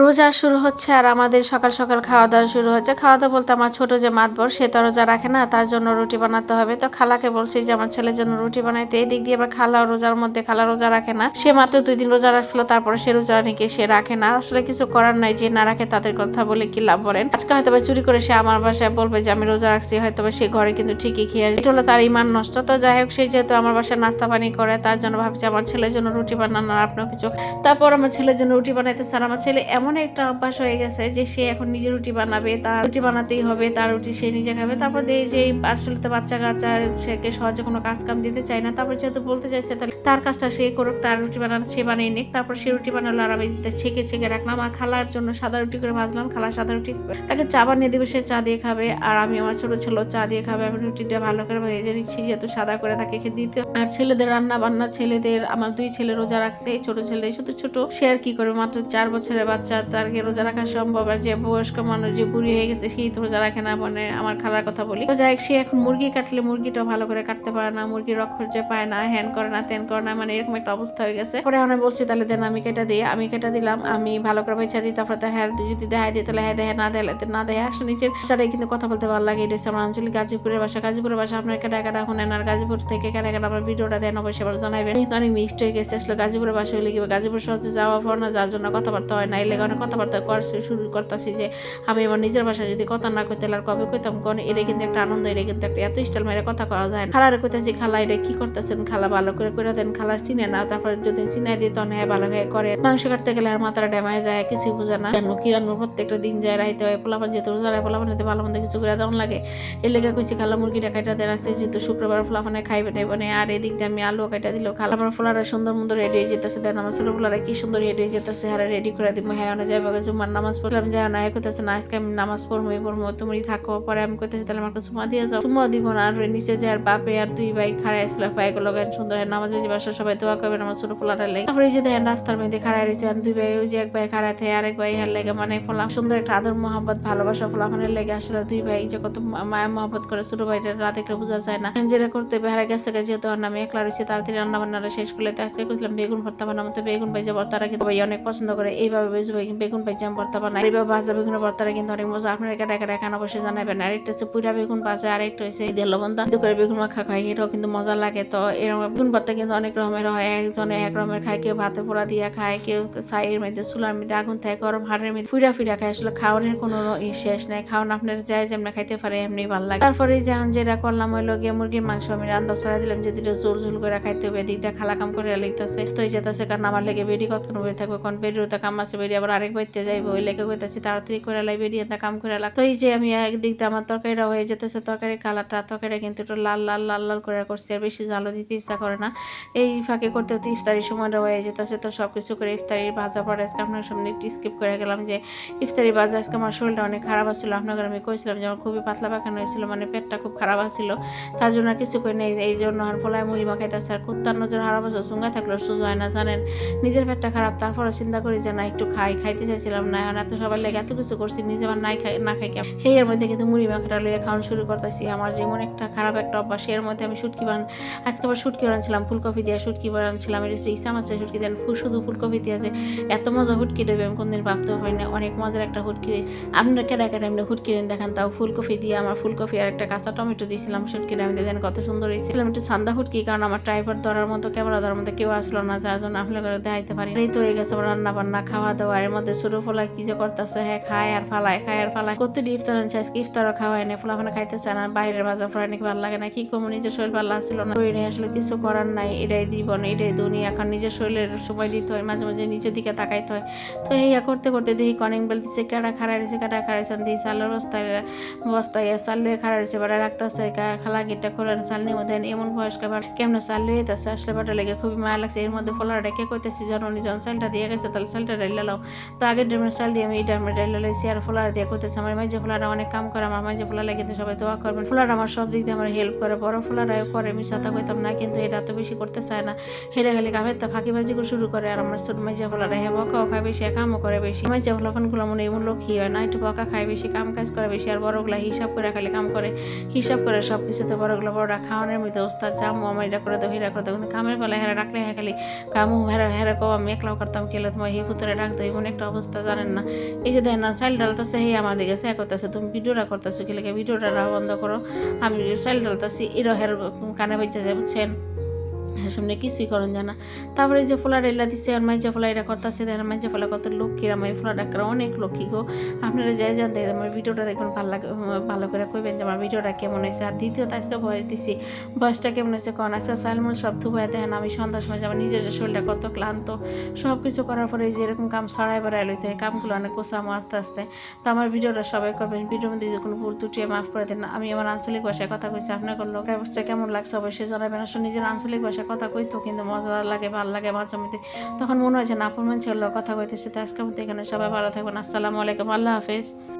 রোজা শুরু হচ্ছে আর আমাদের সকাল সকাল খাওয়া দাওয়া শুরু হচ্ছে। খাওয়া দাওয়া বলতে আমার ছোট যে মাতবর, সে তো রোজা রাখে না, তার জন্য রুটি বানাতে হবে। তো খালাকে বলছি যে, আমার ছেলের জন্য রুটি বানাইতে। এই দিক দিয়ে আবার খালা রোজার মধ্যে, খালা রোজা রাখে না। সে মাত্র দুই দিন রোজা রাখছিল, তারপরে সে রোজা নাকি সে রাখে না। আসলে কিছু করার নাই, যে না রাখে তাদের কথা বলে কি লাভ বলেন? আজকে হয়তো চুরি করে সে আমার বাসায় বলবে যে, আমি রোজা রাখছি, হয়তো সে ঘরে কিন্তু ঠিকই খেয়ে এটা হলো তার ইমান নষ্ট। তো যাই হোক, সে যেহেতু আমার বাসায় নাস্তা পানি করে, তার জন্য ভাবছি আমার ছেলের জন্য রুটি বানানোর আপনার কিছু। তারপর আমার ছেলের জন্য রুটি বানাইতে স্যার, আমার ছেলে এমন একটা অভ্যাস হয়ে গেছে যে সে এখন নিজে রুটি বানাবে, তার রুটি বানাতেই হবে, তার রুটি সে নিজে খাবে। তারপর যে আসলে তো বাচ্চা কাচ্চা সেকে সহজে কোনো কাজ কাম দিতে চায় না, তারপর যেহেতু বলতে চাইছে, তাহলে তার কাজটা সে করুক, তার রুটি বানানো সে বানিয়ে নিক, তারপর সে রুটি বানালো আর আমি ছেঁকে ছেঁকে রাখলাম। আর খালার জন্য সাদা রুটি করে ভাজলাম, খালা সাদা রুটি তাকে চা বানিয়ে দেবে, সে চা দিয়ে খাবে। আর আমি আমার ছোট ছেলে চা দিয়ে খাবে, আমি রুটিটা ভালো করে ভেজে নিচ্ছি, যেহেতু সাদা করে তাকে খেতে দিতে আর ছেলেদের রান্না বান্না ছেলেদের, আমার দুই ছেলে রোজা রাখছে, এই ছোট ছেলে শুধু ছোট, সে আর কি করবে? মাত্র চার বছরের বাচ্চা, তারকে রোজা রাখা সম্ভব। আর যে বয়স্ক মানুষ, যে বুড়ি হয়ে গেছে, সেই তো রোজা রাখে না মানে আমার খালার কথা বলি। তো যাই সে এখন মুরগি কাটলে মুরগিটাও ভালো করে কাটতে পারে না মুরগির রক্ষর যে পায় না, হ্যান করে না তেন করে না মানে এরকম একটা অবস্থা হয়ে গেছে। পরে আমি বলছি, তাহলে দেন আমি কেটে দিই। আমি কেটে দিলাম, আমি ভালো করে বেচা দিই, তারপরে তার হ্যাঁ যদি দেখাই দিই, তাহলে হ্যাঁ দেয় না দেয় না দেয় আসলে নিজের ভাষাটাই কিন্তু কথা বলতে ভালো লাগে, এটা হচ্ছে আমার আঞ্চলিক গাজীপুরের ভাষা গাজীপুরের ভাষা আপনার কেটে কেটে শুনেন আর গাজীপুর থেকে কেটে কেটে আমার ভিডিওটা দেন, অবশ্যই আবার জানাবেন। কিন্তু অনেক মিক্সড হয়ে গেছে, আসলে গাজীপুরের ভাষা হলে কি গাজীপুর সহজে যাওয়া পর না যার জন্য কথাবার্তা হয় না। লেগে অনেক কথাবার্তা করছে, শুরু করতেছি যে আমি আমার নিজের ভাষায় যদি কথা না কইতে আর কবে কইতাম কোন? এটা কিন্তু একটা আনন্দ, এটা কিন্তু একটা এত স্টাইল মেরে কথা কওয়া যায় না। খালারে কইতেছি, খালা, এটা কি করতেছেন? খালা ভালো করে করে দেন। খালার চিনে না, তারপর যদি চিনাই দিত তখন হ্যাঁ ভালো করে করে। মাংস কাটতে গেলে আর মাথাটা ডেমায় যায়, কিছুই বোঝে না। রান্নু কি রান্নু প্রত্যেকটা দিন যায় রাইতে হয়, পোলাপান যেহেতু রোজা রায়, পোলাপান ভালো মন্দ কিছু করে দেওয়ান লাগে। এর লেগে কইছি, খালা মুরগিটা কাটা দেন আছে যেহেতু শুক্রবার পোলাপানে খাইবে টাইবে না, আর এদিক দিয়ে আমি আলু কাটা দিল। খালা আমার ফোলারা সুন্দর মন্দ রেডি হয়ে যেতেছে, দেন আমার ছোট ফোলারা কি সুন্দর রেডি হয়ে যেতেছে হ্যাঁ রেডি করে দিব হ্যাঁ অনেক যাইব জুমার নামাজ পড়লাম যাই না হ্যাঁ কইতেছে, না, আজকে আমি নামাজ পড়ব এই পড়ব তুমি থাকো, পরে আমি কইতেছি, তাহলে আমাকে চুমা দিয়ে যাও। চুমা দিব না, আর নিচে যে আর বাপে আর দুই ভাই খাড়াই আসলে ভাই গুলো সুন্দর হয় নামাজে যে বাসা সবাই দোয়া করবেন, আমার ছোট ফোলাটা লেগে। তারপরে যে দেখেন, রাস্তার মধ্যে খাড়াই রয়েছে দুই ভাই, ওই যে এক ভাই খাড়াই থাকে আরেক ভাই হার লেগে মানে ফোলা সুন্দর একটা আদর মোহাম্মত ভালোবাসা ফোলাফানের লেগে আসলে দুই ভাই যে কত মায়া মোহাম্মত করে ছোট ভাইটার রাতে একটু বোঝা যায় না। যেটা করতে বেহারা গেছে যেহেতু আমি একলা রয়েছে, তাড়াতাড়ি রান্না বান্নাটা শেষ করলে তো আজকে করছিলাম বেগুন ভর্তা বানাবো, তো বেগুন ভাইজা ভর্তাটা কিন্তু ভাই অনেক পছন্দ করে। এইভাবে বেগুন ভাইজা ভর্তা বানাই এইভাবে ভাজা বেগুন ভর্তাটা কিন্তু অনেক মজা। আপনার কেটে কেটে এখানে বসে জানাবেন। আর একটা হচ্ছে পুরা বেগুন ভাজা, আর একটা হচ্ছে দিয়ে লবণদা দু করে বেগুন মাখা খাই, এটাও কিন্তু মজা লাগে। তো এরকম বেগুন ভর্তা কিন্তু অনেক রকমের হয়। একজনে এক রকমের খায়, কেউ ভাতে পোড়া দিয়া খায়, কেউ ছাইয়ের মধ্যে চুলার মধ্যে আগুন থাকে গরম হাড়ের মধ্যে ফুরা ফিরা খায়। আসলে খাওয়ানোর কোনো শেষ নাই। খাওয়ান আপনার যাই যেমন খাইতে পারে, এমনি ভালো লাগে। তারপরে যেমন যেটা করলাম ওই গিয়ে মুরগির মাংস আমি রান্না ছড়াই দিলাম, যে দুটো জোর করে খাইতে হবে দিকটা খালা কাম করে লইতেছে। তো হয়ে যেতেছে কারণ আমার লেগে বেরি কতক্ষণ বই থাকবে, কারণ বেরিয়ে তো কাম আছে বেরিয়ে আবার আরেক বাইতে যাইবো, ওই লেগে কইতেছি, তাড়াতাড়ি করে লাই বেরিয়ে তা কাম করে লাগ তো এই যে আমি একদিক দিয়ে আমার তরকারিটা হয়ে যেতেছে তরকারি কালারটা, তরকারিটা কিন্তু একটু লাল লাল লাল লাল করে করছি, আর বেশি জালও দিতে ইচ্ছা করে না। এই ফাঁকে করতে হতে ইফতারির সময়টা হয়ে যেতেছে। তো সব কিছু করে ইফতারির ভাজা পরে আজকে আপনার সামনে একটু স্কিপ করে গেলাম যে ইফতারি ভাজা আজকে আমার শরীরটা অনেক খারাপ আছিল। আপনাকে আমি কইছিলাম যে, আমার খুবই পাতলা পাখানো হয়েছিল মানে পেটটা খুব খারাপ আছিল। তার জন্য আর কিছু করে নেই। এই জন্য আর ফলায় মুড়ি মাখাইতেছে আর কুত্তার নজর হারা বছর চুঙ্গা থাকলে সুযোগ হয় না, জানেন? নিজের পেটটা খারাপ তারপরে চিন্তা করি যে, না, একটু খাই। খাইতে চাইছিলাম না। এখন এত সবার লেগে এত কিছু করছি, নিজে আমার নাই খাই, না খাই সেই এর মধ্যে কিন্তু মুড়ি মাখাটা লেগে খাওয়ানো শুরু করতেছি। আমার যেমন একটা খারাপ একটা অভ্যাস। এর মধ্যে আমি শুটকি বান আজকে আবার শুটকি বানাচ্ছিলাম, ফুলকপি দিয়ে শুটকি বানাচ্ছিলাম, এটা হচ্ছে ইসা মাছের শুটকি দেন শুধু ফুলকপি দিয়ে যে এত মজা হুটকি দেবে, আমি কোনদিন ভাবতেও পারি না অনেক মজার একটা হুটকি হয়েছে। আপনারা কেটে কেটে এমনি হুটকি দেন, দেখেন তাও ফুলকপি দিয়ে আমার ফুলকপি আর একটা কাঁচা টমেটো দিয়েছিলাম, শুটকি আমি দেন কত সুন্দর হয়েছে। একটু ছান্দা হুটকি, কারণ আমার ট্রাইপার ধরার মতো ক্যামেরা ধরার মতো কেউ আসলো না, যার জন্য আপনার করে দেখাইতে পারি এই তো হয়ে গেছে আমার রান্না বান্না খাওয়া দাওয়া এর মধ্যে ছোট ফোলা কি যে করতেছে হ্যাঁ খায় আর ফালায়, খায় আর ফালায়। প্রতিটি ইফতার আনছে আজকে ইফতারও খাওয়ায় না ফোলাফানা খাইতেছে না, বাইরের বাজার ফোলা নাকি ভালো লাগে না, কি করব, নিজের শরীর ভালো লাগছিল না, শরীরে আসলে কিছু করার নাই এটাই জীবন, এটাই দুনিয়া। এখন নিজের শরীরের সময় দিতে হয়, মাঝে মাঝে নিচের দিকে তাকাইতে হয়। তো এইয়া করতে করতে দেখি কনিং বেলতেছে কাটা খাড়া রয়েছে কাটা খাড়াইছেন দিই চালের বস্তায় বস্তায় চাল লুয়ে খাড়া রয়েছে, বাড়া রাখতেছে খালা গেটটা করে চাল নিয়ে মধ্যে এমন বয়স্ক আবার কেমন চাল লুয়ে যেতেছে আসলে বাটা লেগে খুবই মায়া লাগছে। এর মধ্যে ফোলার রেখে কইতেছি জানো নিজন চালটা দিয়ে গেছে, তাহলে চালটা ডাইলে লাও। তো আগের ডেমের চাল দিয়ে আমি এই ডেমের ডাইলে লাইছি আর ফোলার দিয়ে কইতেছে, আমার মাঝে ফোলারা অনেক কাম করে, আমার মাঝে ফোলা লাগে সবাই দোয়া করবেন। ফোলার আমার সব দিক দিয়ে আমার হেল্প করে, বড় ফোলারাও করে আমি সাথে কইতাম না, কিন্তু এটা তো বেশি করতে করতে চায় না। হেরে খালি কামের তা ফাঁকিবাজি শুরু করে আর আমার ছোট মাইজা ফলারা হে বকাও খায় বেশি কামও করে বেশি। মাইজা ফলাফানগুলো মনে এমন লক্ষ্মী হয় না, একটু বকা খায় বেশি, কাম কাজ করে বেশি আর বড়গুলা হিসাব করে খালি কাম করে। হিসাব করে সব কিছুতে বড়গুলো বড়রা খাওয়ানোর মধ্যে ওস্তাদ জামু আমার এটা করে দাও, হিরা করে কিন্তু কামের বেলা, হেরা ডাকলে হ্যাঁ খালি কামু, হেরা হেরা কো আমি একলাও করতাম, কেলে তোমার হি পুতরে ডাকতো এমন একটা অবস্থা, জানেন না? এই যে দেখেন না চাইল ডালতেছে, হে আমার দিকে সে করতেছে, তুমি ভিডিওটা করতেছো কি? ভিডিওটা বন্ধ করো, আমি চাইল ডালতেছি, এরো হের কানে বেঁচে যায়, বুঝছেন? সামনে কিছুই করেন জানা তারপরে যে ফোলা রেলা দিছে, আর মাইজা ফোলা এটা করতেছে, দেখেন মাইজা ফোলা কত লক্ষ্মীর আমার ফোলা ডাক্তার অনেক লক্ষ্মী গো। আপনারা যাই জান দেখেন আমার ভিডিওটা দেখবেন, ভালো লাগে ভালো করে কইবেন যে আমার ভিডিওটা কেমন হয়েছে। আর দ্বিতীয়ত, আজকে বয়স দিছি, বয়সটা কেমন হয়েছে কন? আজকে সালমন সব ধুবাই দেখেন আমি সন্ধ্যার সময় আমার নিজের যে শরীরটা কত ক্লান্ত। সব কিছু করার পরে যে এরকম কাম ছড়াই বেড়াই লইছে কামগুলো অনেক গোছামো আস্তে আস্তে। তো আমার ভিডিওটা সবাই করবেন, ভিডিওর মধ্যে যে কোনো ভুল ত্রুটি মাফ করে দেন। আমি আমার আঞ্চলিক ভাষায় কথা কইছি, আপনার লোক কেমন লাগছে অবশ্যই জানাবেন। আসলে নিজের আঞ্চলিক ভাষায় কথা কইতো, কিন্তু মজাদার লাগে, ভালো লাগে মাঝে মধ্যে। তখন মনে হয় যে না আপন মানুষের কথা কইতেছে। তো আজকের মধ্যে এখানে সবাই ভালো থাকবেন। আসসালামু আলাইকুম। আল্লাহ হাফেজ।